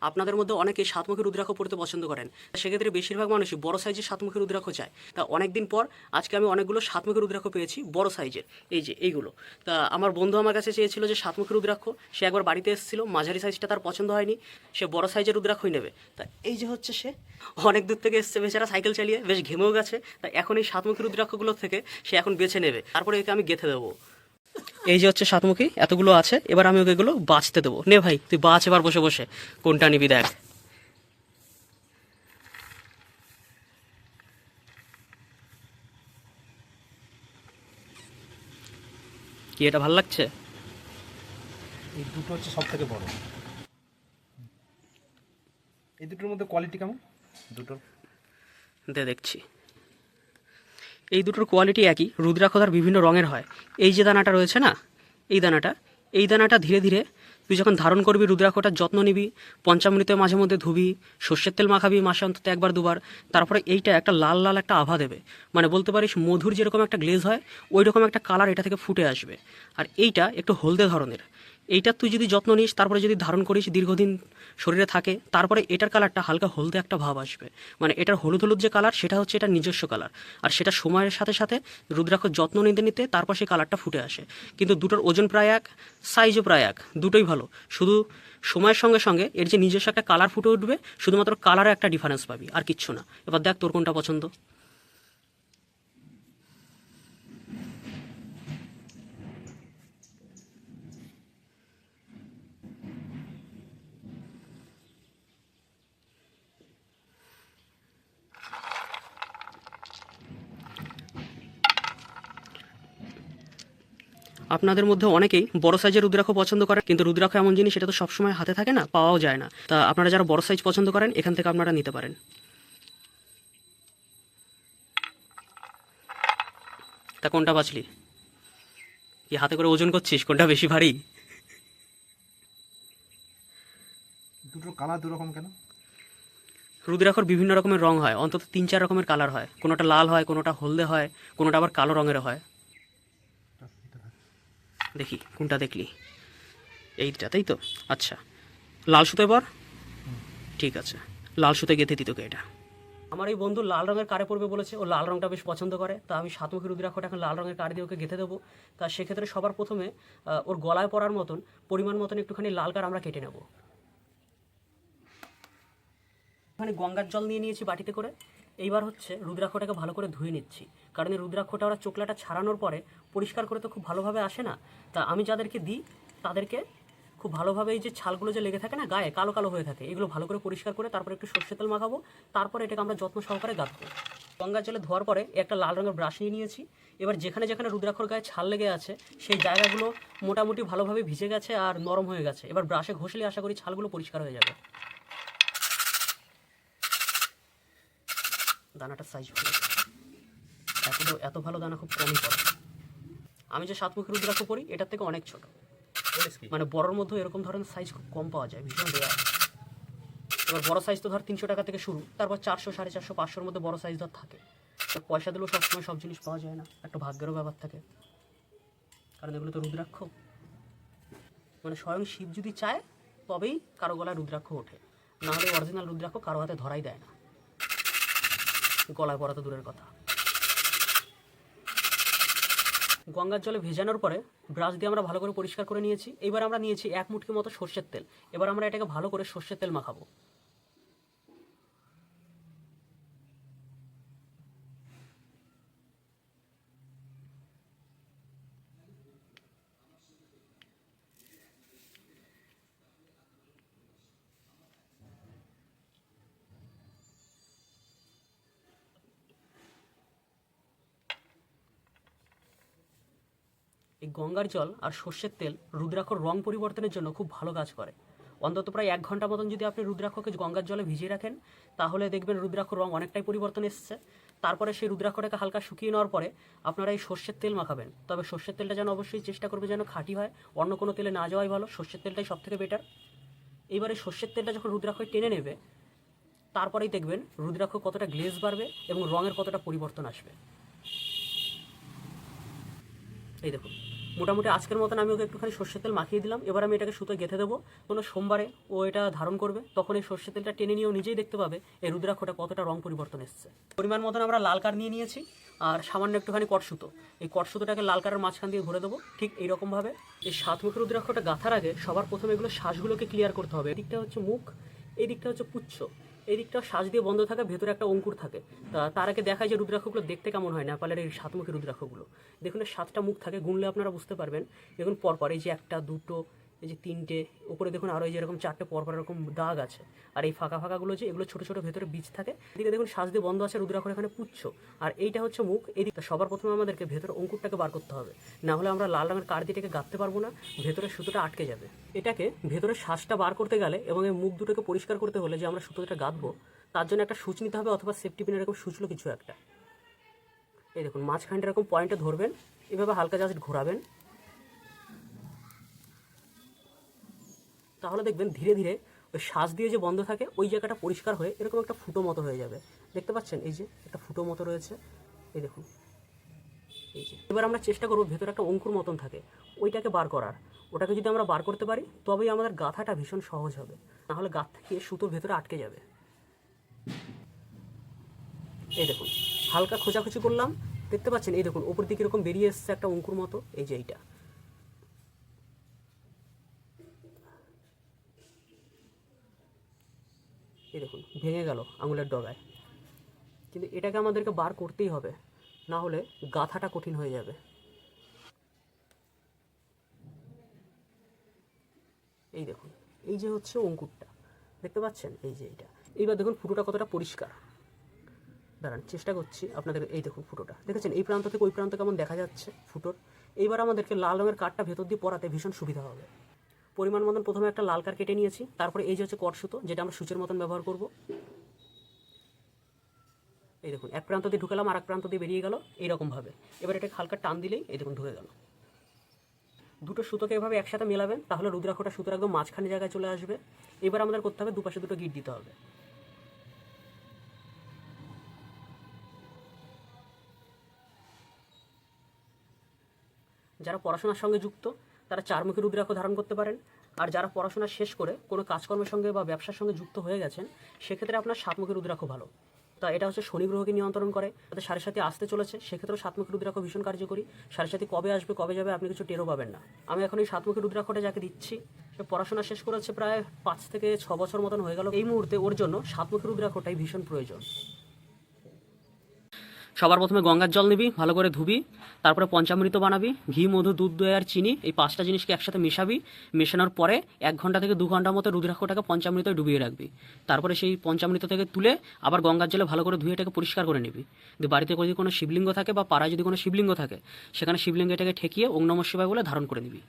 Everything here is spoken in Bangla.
আপনাদের মধ্যে অনেকে সাতমুখী রুদ্রাক্ষ পড়তে পছন্দ করেন। সেক্ষেত্রে বেশিরভাগ মানুষই বড় সাইজের সাতমুখী রুদ্রাক্ষ চায়। তা অনেকদিন পর আজকে আমি অনেকগুলো সাতমুখী রুদ্রাক্ষ পেয়েছি, বড় সাইজের। এই যে, এইগুলো। তা আমার বন্ধু আমার কাছে চেয়েছিল যে সাতমুখী রুদ্রাক্ষ, সে একবার বাড়িতে এসেছিল, মাঝারি সাইজটা তার পছন্দ হয়নি, সে বড় সাইজের রুদ্রাক্ষই নেবে। তা এই যে হচ্ছে সে, অনেক দূর থেকে এসছে বেচারা সাইকেল চালিয়ে, বেশ ঘেমেও গেছে। তা এখন এই সাতমুখী রুদ্রাক্ষগুলো থেকে সে এখন বেছে নেবে। তারপরে একে আমি গেথে দেবো। এই যে হচ্ছে সাতমুখী এতগুলো আছে এবার আমি ওকে এগুলো বাঁচতে দেবো। নে ভাই তুই বাঁচ এবার বসে বসে কোনটা নিবি দেখ। কি এটা ভালো লাগছে? এই দুটো হচ্ছে সব থেকে বড়। এই দুটোর মধ্যে কোয়ালিটি কেমন? দুটোর। দে দেখছি। এই দুটোর কোয়ালিটি একই রুদ্রাক্ষতার বিভিন্ন রঙের হয়। এই যে দানাটা রয়েছে না, এই দানাটা এই দানাটা ধীরে ধীরে তুই যখন ধারণ করবি রুদ্রাক্ষটার যত্ন নিবি পঞ্চামৃতে মাঝে মধ্যে ধুবি, সর্ষের তেল মাখাবি মাসে অন্তত একবার, দুবার, তারপরে এইটা একটা লাল লাল একটা আভা দেবে। মানে বলতে পারিস মধুর যেরকম একটা গ্লেজ হয় ওই রকম একটা কালার এটা থেকে ফুটে আসবে। আর এইটা একটু হলদে ধরনের। এইটা তুই যদি যত্ন নিস, তারপরে যদি ধারণ করিস দীর্ঘদিন শরীরে থাকে, তারপরে এটার কালারটা হালকা হলদে একটা ভাব আসবে। মানে এটার হলুদ হলুদ যে কালার সেটা হচ্ছে এটার নিজস্ব কালার আর সেটা সময়ের সাথে সাথে রুদ্রাক্ষ যত্ন নিতে নিতে তারপর সেই কালারটা ফুটে আসে। কিন্তু দুটোর ওজন প্রায় এক সাইজও প্রায় এক, দুটোই ভালো। শুধু সময়ের সঙ্গে সঙ্গে এর যে নিজস্ব একটা কালার ফুটে উঠবে, শুধুমাত্র কালারে একটা ডিফারেন্স পাবি, আর কিচ্ছু না। এবার দেখ তোর কোনটা পছন্দ। আপনাদের মধ্যে অনেকেই বড় সাইজের রুদ্রাক্ষ পছন্দ করেন কিন্তু রুদ্রাক্ষ এমন জিনিস সেটা তো সবসময় হাতে থাকে না পাওয়াও যায় না। তা আপনারা যারা বড় সাইজ পছন্দ করেন এখান থেকে আপনারা নিতে পারেন। তা কোনটা বাঁচলি? কি হাতে করে ওজন করছিস? কোনটা বেশি ভারী? দুটোর কালার দুরকম কেন? রুদ্রাক্ষর বিভিন্ন রকমের রং হয় অন্তত তিন চার রকমের কালার হয়। কোনোটা লাল হয় কোনোটা হলদে হয় কোনোটা আবার কালো রঙের হয়। দেখি, কোনটা দেখলি? এইটা তাই তো? আচ্ছা। লাল সুতো এবার ঠিক আছে। লাল সুতো গেঁথে দিত এটা? আমার এই বন্ধু লাল রঙের কারে পড়বে বলেছে, ও লাল রঙটা বেশ পছন্দ করে। তা আমি সাতমুখী রুদ্রাক্ষটা এখন লাল রঙের কার দিয়ে ওকে গেঁথে দেবো। তা সেক্ষেত্রে সবার প্রথমে ওর গলায় পড়ার মতন, পরিমাণ মতন একটুখানি লাল কার আমরা কেটে নেব। এখানে গঙ্গার জল নিয়ে নিয়েছি বাটিতে করে। এইবার হচ্ছে রুদ্রাক্ষটাকে ভালো করে ধুয়ে নিচ্ছি। কারণ এই রুদ্রাক্ষটা ওরা চোকলাটা ছাড়ানোর পরে পরিষ্কার করে তো খুব ভালোভাবে আসে না। তা আমি যাদেরকে দিই, তাদেরকে খুব ভালোভাবে এই যে ছালগুলো যে লেগে থাকে না, গায়ে কালো কালো হয়ে থাকে, এগুলো ভালো করে পরিষ্কার করে তারপরে একটু সর্ষে তেল মাখাবো। তারপরে এটাকে আমরা যত্ন সহকারে গাঁথবো। গঙ্গার জলে ধোয়ার পরে একটা লাল রঙের ব্রাশ নিয়ে নিয়েছি। এবার যেখানে যেখানে রুদ্রাক্ষর গায়ে ছাল লেগে আছে, সেই জায়গাগুলো মোটামুটি ভালোভাবে ভিজে গেছে আর নরম হয়ে গেছে। এবার ব্রাশে ঘষলে আশা করি ছালগুলো পরিষ্কার হয়ে যাবে। দানাটার সাইজ ভালো এত এত ভালো দানা খুব কমই পড়ে। আমি যে সাতমুখী রুদ্রাক্ষ পরি এটার থেকে অনেক ছোট। মানে বড়র মধ্যে এরকম ধরনের সাইজ খুব কম পাওয়া যায় ভীষণ রেয়ার এবার বড় সাইজ তো ধর তিনশো টাকা থেকে শুরু তারপর চারশো সাড়ে চারশো পাঁচশোর মধ্যে বড় সাইজ ধর থাকে। তো পয়সা দিলেও সবসময় সব জিনিস পাওয়া যায় না একটা ভাগ্যেরও ব্যাপার থাকে। কারণ এগুলো তো রুদ্রাক্ষ। মানে স্বয়ং শিব যদি চায় তবেই কারও গলায় রুদ্রাক্ষ ওঠে। না হলে অরিজিনাল রুদ্রাক্ষ কারও হাতে ধরাই দেয় না। গলায় পড়া তো দূরের কথা। গঙ্গার জলে ভেজানোর পরে ব্রাশ দিয়ে আমরা ভালো করে পরিষ্কার করে নিয়েছি। এবার আমরা নিয়েছি এক মুটকি মতো সর্ষের তেল। এবার আমরা এটাকে ভালো করে সর্ষের তেল মাখাবো। এই গঙ্গার জল আর সর্ষের তেল রুদ্রাক্ষর রং পরিবর্তনের জন্য খুব ভালো কাজ করে। অন্তত প্রায় এক ঘণ্টা মতন যদি আপনি রুদ্রাক্ষকে গঙ্গার জলে ভিজিয়ে রাখেন, তাহলে দেখবেন রুদ্রাক্ষর রং অনেকটাই পরিবর্তন এসছে। তারপরে সেই রুদ্রাক্ষটাকে হালকা শুকিয়ে নেওয়ার পরে আপনারা এই সর্ষের তেল মাখাবেন। তবে সর্ষের তেলটা যেন অবশ্যই চেষ্টা করবে যেন খাঁটি হয়, অন্য কোনো তেলে না যাওয়াই ভালো। সর্ষের তেলটাই সব থেকে বেটার এইবারে সর্ষের তেলটা যখন রুদ্রাক্ষয় টেনে নেবে, তারপরেই দেখবেন রুদ্রাক্ষ কতটা গ্লেজ বাড়বে এবং রঙের কতটা পরিবর্তন আসবে। এই দেখুন, মোটামুটি আজকের মতন আমি ওকে একটুখানি সর্ষের তেল মাখিয়ে দিলাম। এবার আমি এটাকে সুতো গেঁথে দেবো। কোনো সোমবারে ও এটা ধারণ করবে, তখন এই সর্ষের তেলটা টেনে নিয়েও নিজেই দেখতে পাবে এই রুদ্রাক্ষটা কতটা রং পরিবর্তন এসছে। পরিমাণ মতন আমরা লাল কার নিয়ে নিয়েছি, আর সামান্য একটুখানি কট সুতো এই কট সুতোটাকে লাল কারের মাঝখান দিয়ে ঘুরে দেবো। ঠিক এইরকমভাবে এই সাতমুখী রুদ্রাক্ষটা গাঁথার আগে সবার প্রথমে এগুলো শ্বাসগুলোকে ক্লিয়ার করতে হবে। এদিকটা হচ্ছে মুখ এই দিকটা হচ্ছে পুচ্ছ। এই দিকটা শ্বাস দিয়ে বন্ধ থাকে, ভেতরে একটা অঙ্কুর থাকে। তার আগে দেখায় যে রুদ্রাক্ষগুলো দেখতে কেমন হয় নেপালের এই সাতমুখী রুদ্রাক্ষগুলো। দেখুন সাতটা মুখ থাকে, গুনলে আপনারা বুঝতে পারবেন। দেখুন, পরপর এই যে একটা, দুটো এই যে তিনটে উপরে দেখুন আরও এই যে এরকম চারটে, পরপর এরকম দাগ আছে। আর এই ফাঁকা ফাঁকাগুলো যে, এগুলো ছোটো ছোটো ভেতরে বীজ থাকে। এদিকে দেখুন শ্বাস দিয়ে বন্ধ আছে, রুদ্রাক্ষর এখানে পুচ্ছ। আর এইটা হচ্ছে মুখ এদিকটা সবার প্রথমে আমাদেরকে ভেতরে অঙ্কুরটাকে বার করতে হবে। না হলে আমরা লাল রঙের কার দিয়েটাকে গাঁথতে পারব না, ভেতরে সুতোটা আটকে যাবে। এটাকে ভেতরে শ্বাসটা বার করতে গেলে এবং এই মুখ দুটোকে পরিষ্কার করতে হলে যে আমরা সুতোটা গাঁথবো, তার জন্য একটা সুচ নিতে হবে অথবা সেফটি পিনের এরকম সুচলো কিছু একটা। এই দেখুন, মাঝখানটা এরকম পয়েন্টে ধরবেন, এভাবে হালকা জাস্ট ঘোরাবেন। তাহলে দেখবেন ধীরে ধীরে ওই শ্বাস দিয়ে যে বন্ধ থাকে, ওই জায়গাটা পরিষ্কার হয়ে এরকম একটা ফুটো মতো হয়ে যাবে। দেখতে পাচ্ছেন? এই যে একটা ফুটো মতো রয়েছে। এই দেখুন। এই যে। এবার আমরা চেষ্টা করব ভেতরে একটা অঙ্কুর মতন থাকে, ওইটাকে বার করার। ওটাকে যদি আমরা বার করতে পারি, তবেই আমাদের গাঁথাটা ভীষণ সহজ হবে। নাহলে গাঁথ থেকে সুতোর ভেতরে আটকে যাবে। এই দেখুন, হালকা খোঁচাখুচি করলাম। দেখতে পাচ্ছেন? এই দেখুন, ওপর দিকে এরকম বেরিয়ে এসছে একটা অঙ্কুর মতো। এই যে এইটা। ভেঙে গেল আঙুলের ডগায়। কিন্তু এটাকে আমাদেরকে বার করতেই হবে, না হলে গাথাটা কঠিন হয়ে যাবে। এই দেখুন, এই যে হচ্ছে অঙ্কুরটা, দেখতে পাচ্ছেন? এই যে এইটা। এইবার দেখুন ফুটোটা কতটা পরিষ্কার। দাঁড়ান, চেষ্টা করছি আপনাদের এই দেখুন ফুটোটা। দেখেছেন? এই প্রান্ত থেকে ওই প্রান্ত কেমন দেখা যাচ্ছে ফুটোর। এইবার আমাদেরকে লাল রঙের কাঠটা ভেতর দিয়ে পরাতে ভীষণ সুবিধা হবে। পরিমাণ মতন প্রথমে একটা লাল কার কেটে নিয়েছি, তারপরে এই যে হচ্ছে কট সুতো, যেটা আমরা সূচের মতন ব্যবহার করব। এই দেখুন, এক প্রান্ত দিয়ে ঢুকালাম আর এক প্রান্ত দিয়ে বেরিয়ে গেল, এইরকমভাবে। এবার এটা হালকা টান দিলেই এই দেখুন ঢুকে গেল। দুটো সুতোকে এভাবে একসাথে মেলাবেন, তাহলে রুদ্রাক্ষটা সুতোর একদম মাঝখানে জায়গায় চলে আসবে। এবার আমাদের করতে হবে দুপাশে দুটো গিট দিতে হবে। যারা পড়াশোনার সঙ্গে যুক্ত তারা চারমুখী রুদ্রাক্ষ ধারণ করতে পারেন। আর যারা পড়াশোনা শেষ করে কোনো কাজকর্মের সঙ্গে বা ব্যবসার সঙ্গে যুক্ত হয়ে গেছেন, সেক্ষেত্রে আপনার সাতমুখী রুদ্রাক্ষ ভালো। তা এটা হচ্ছে শনি গ্রহকে নিয়ন্ত্রণ করে তাদের সাড়ে সাথে আসতে চলেছে। সেক্ষেত্রেও সাতমুখী রুদ্রাক্ষ ভীষণ কার্যকরী। সাড়ে সাথে কবে আসবে, কবে যাবে, আপনি কিছু টেরও পাবেন না। আমি এখন এই সাতমুখী রুদ্রাক্ষটা যাকে দিচ্ছি, সে পড়াশোনা শেষ করেছে প্রায় পাঁচ থেকে ছ বছর মতন হয়ে গেল। এই মুহূর্তে ওর জন্য সাতমুখী রুদ্রাক্ষটাই ভীষণ প্রয়োজন। সবার প্রথমে গঙ্গার জল নিবি, ভালো করে ধুবি, তারপরে পঞ্চামৃত বানাবি, ঘি, মধু, দুধ, দই আর চিনি, এই পাঁচটা জিনিসকে একসাথে মেশাবি, মেশানোর পরে এক ঘণ্টা থেকে দু ঘণ্টার মতো রুদ্রাক্ষটাকে পঞ্চামৃতয় ডুবিয়ে রাখবি। তারপরে সেই পঞ্চামৃত থেকে তুলে আবার গঙ্গার জলে ভালো করে ধুয়ে এটাকে পরিষ্কার করে নিবি। বাড়িতে যদি কোনো শিবলিঙ্গ থাকে বা পাড়ায় যদি কোনো শিবলিঙ্গ থাকে, সেখানে শিবলিঙ্গ এটাকে ঠেকিয়ে ওং নমঃ শিবায় বলে ধারণ করে নিবি।